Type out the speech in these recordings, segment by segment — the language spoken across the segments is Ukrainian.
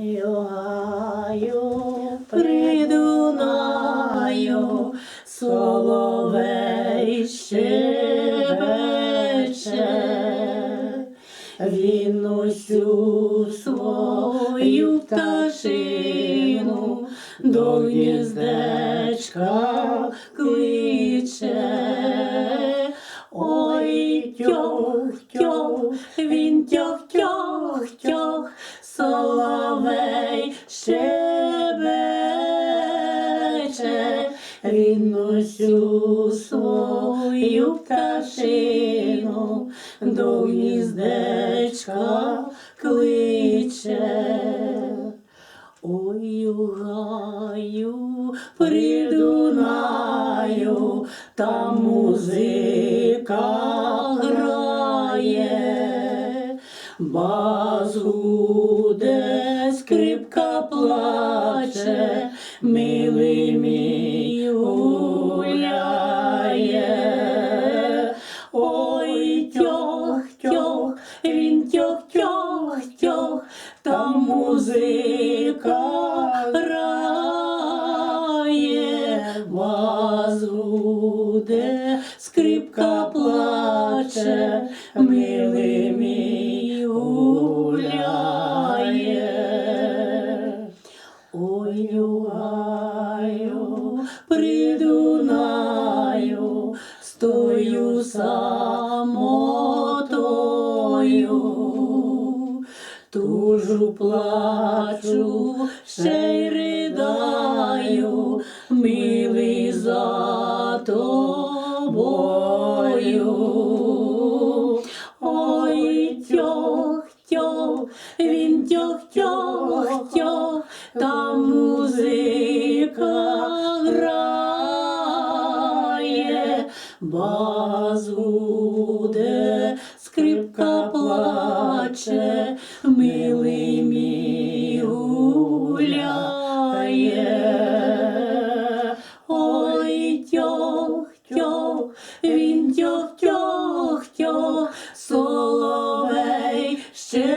Гаю, гаю, придунаю, соловей щебече, він усю свою пташину до гніздечка кличе. Соловей щебече, він усю свою пташину до гніздечка кличе. Ой, у гаю придунаю, там музика грає, баз скрипка плаче, милий мій гуляє. Ой, тьох, тьох, він тьох, тьох, тьох, там музика грає, гуде, скрипка плаче, милий мій гуляє. Гаю, придунаю, стою самотою, тужу плачу, ще й ридаю, милий за тобою. Ой, тьох, тьох, він тьох, тьох, тьох, там грає, гуде, скрипка плаче, милий мій гуляє. Ой, тьох, тьох, він тьох, тьох, тьох, соловей щебече,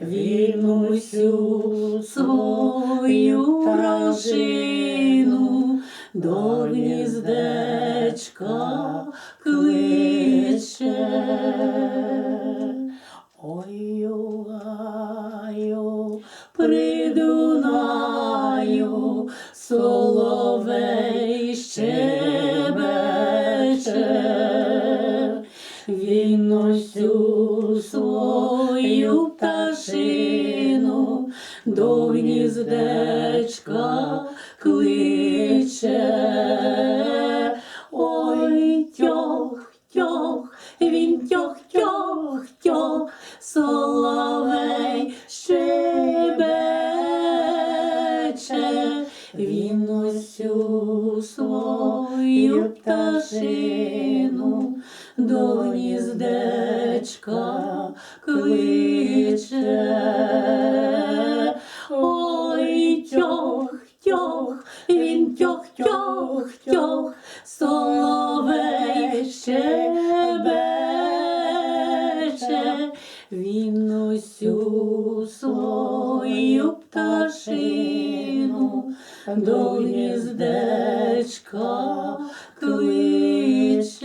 він усю свою пташину до гніздечка кличе. Ой, гаю, придунаю, соловей щебече, він усю свою пташину до гніздечка кличе. Ой, тьох, тьох, він тьох, тьох, тьох, соловей щебече, він усю свою пташину до гніздечка кличе. Щебече, він усю свою пташину до гніздечка кличе.